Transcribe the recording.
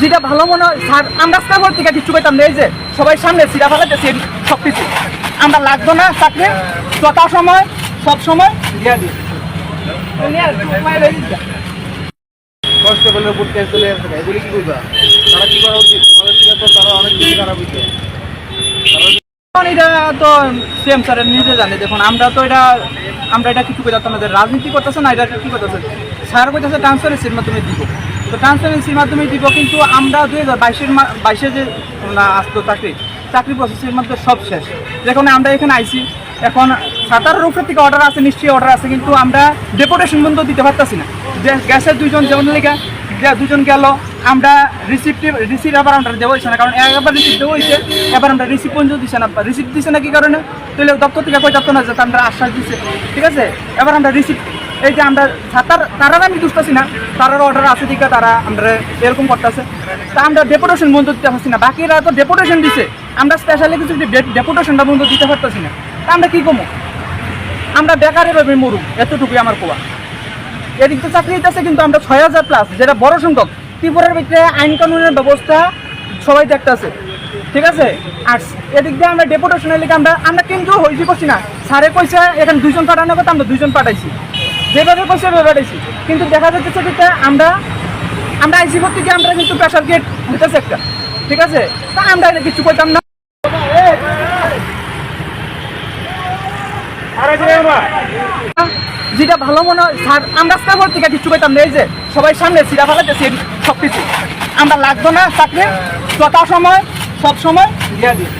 যেটা ভালো মনে হয় স্যার আমরা স্কাইবোর্ড থেকে কিছু পেতাম না এই যে সবাই সামনে সিরা ফেলাতেছি সব কিছু আমরা লাগতো না চাকরি যথা সময় সব সময় দিই কনস্টেবলের উপর চলে আসছে এগুলি কি বুঝবা? তারা কি করা উচিত? তোমাদের থেকে তো তারা অনেক বেশি খারাপ হইছে। এটা তো সেম স্যার নিজে জানে। দেখুন আমরা তো এটা আমরা এটা কিছু করতাম রাজনীতি করতেছে না এটা কি করতেছে? স্যার করতেছে ট্রান্সপারেন্সির মাধ্যমে দিব। তো ট্রান্সপারেন্সির মাধ্যমে দিব, কিন্তু আমরা দুই হাজার বাইশের বাইশে যে আসতো চাকরি চাকরি প্রসেসের মধ্যে সব শেষ। যেখানে আমরা এখানে আইছি, এখন সাতারের উপর থেকে অর্ডার আছে, নিশ্চয়ই অর্ডার আছে, কিন্তু আমরা ডেপুটেশন পর্যন্ত দিতে পারতাছি না। যে গ্যাসের দুজন যেমন লেখা যে দুজন গেল, আমরা রিসিপ্ট রিসিপ্ট আবার আমরা দেওয়া না, কারণ একবার রিসিপ্ট দেওয়া হয়েছে এবার আমরা রিসিপ্ট পর্যন্ত দিচ্ছে না। রিসিপ্ট দিচ্ছে না কি কারণে? তাহলে দপ্তর থেকে কই দপ্তর না যে আমরা আশ্বাস দিচ্ছে ঠিক আছে? এবার আমরা রিসিপ্ট এই যে আমরা তার তারা আমি বুঝতেছি না। তারার অর্ডার আছে দিকে তারা আমরা এরকম করতেছে। তা আমরা ডেপুটেশন বন্ধ দিতে পারছি না। বাকিরা তো ডেপুটেশন দিছে। আমরা স্পেশালি কিছু ডেপুটেশনটা বন্ধ দিতে পারতেছি না। তা আমরা কি কমো আমরা বেকারে ভাবে মরুম। এতটুকুই আমার কোয়া। এদিক তো চাকরি দিতেছে কিন্তু আমরা ছয় হাজার প্লাস যেটা বড় সংখ্যক। ত্রিপুরার ভিতরে আইন কানুনের ব্যবস্থা সবাই দেখতেছে। ঠিক আছে? আর এদিক দিয়ে আমরা ডেপুটেশনের লিখে আমরা আমরা কিন্তু হইছি করছি না। স্যারে কইছে, এখানে দুইজন পাঠানোর কথা, আমরা দুইজন পাঠাইছি। যেভাবে সেভাবে পাঠাইছি কিন্তু দেখা যাচ্ছে যেটা আমরা আমরা আইসি থেকে আমরা কিন্তু প্রেশার গেট হইতেছে একটা। ঠিক আছে? তা আমরা কিছু করতাম না। যেটা ভালো মনে হয়, স্যার, আমরা স্কাইবোর্ড থেকে কিছু করতাম না। এই যে, সবাই সামনে সিরা ফেলাতেছি সব কিছু আমরা লাগতো না চাকরি যথা সময় সব সময় দিয়া দিই